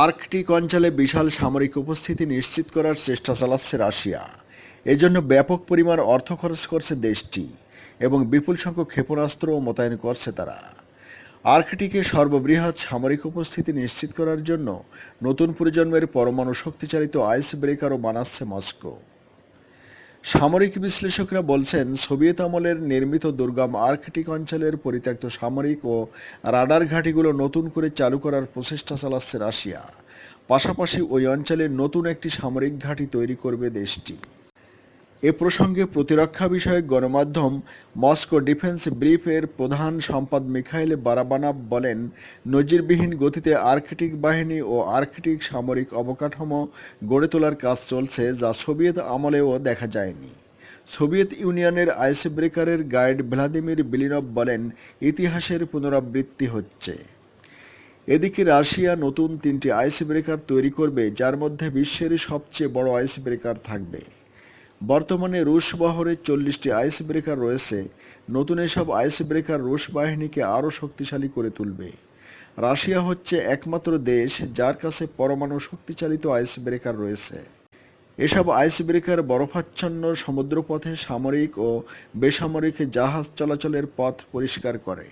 Arctic অঞ্চলে বিশাল সামরিক উপস্থিতি নিশ্চিত করার চেষ্টা চালাচ্ছে রাশিয়া। এজন্য ব্যাপক পরিমাণ অর্থ খরচ করছে দেশটি এবং বিপুল সংখ্যক ক্ষেপণাস্ত্রও মোতায়েন করছে তারা। আর্কটিকে সর্ববৃহৎ সামরিক উপস্থিতি নিশ্চিত করার জন্য নতুন প্রজন্মের পরমাণু শক্তিচালিত আইস ব্রেকারও বানাচ্ছে মস্কো। সামরিক বিশ্লেষকরা বলছেন, সোভিয়েত আমলের নির্মিত দুর্গম আর্কটিক অঞ্চলের পরিত্যক্ত সামরিক ও রাডার ঘাঁটিগুলো নতুন করে চালু করার প্রচেষ্টা চালাচ্ছে রাশিয়া। পাশাপাশি ওই অঞ্চলে নতুন একটি সামরিক ঘাঁটি তৈরি করবে দেশটি। এ প্রসঙ্গে প্রতিরক্ষা বিষয়ক গণমাধ্যম মস্কো ডিফেন্স ব্রিফের প্রধান সম্পাদ মিখাইল বারাবানাভ বলেন, নজিরবিহীন গতিতে আর্কটিক বাহিনী ও আর্কটিক সামরিক অবকাঠামো গড়ে তোলার কাজ চলছে যা সোভিয়েত আমলেও দেখা যায়নি। সোভিয়েত ইউনিয়নের আইস ব্রেকারের গাইড ভ্লাদিমির বিলিনভ বলেন, ইতিহাসের পুনরাবৃত্তি হচ্ছে। এদিকে রাশিয়া নতুন তিনটি আইস ব্রেকার তৈরি করবে, যার মধ্যে বিশ্বের সবচেয়ে বড় আইস ব্রেকার থাকবে। বর্তমানে রুশ বহরে চল্লিশটি আইস ব্রেকার রয়েছে। নতুন এসব আইস ব্রেকার রুশ বাহিনীকে আরও শক্তিশালী করে তুলবে। রাশিয়া হচ্ছে একমাত্র দেশ যার কাছে পরমাণু শক্তিচালিত আইস ব্রেকার রয়েছে। এসব আইস ব্রেকার বরফাচ্ছন্ন সমুদ্রপথে সামরিক ও বেসামরিক জাহাজ চলাচলের পথ পরিষ্কার করে।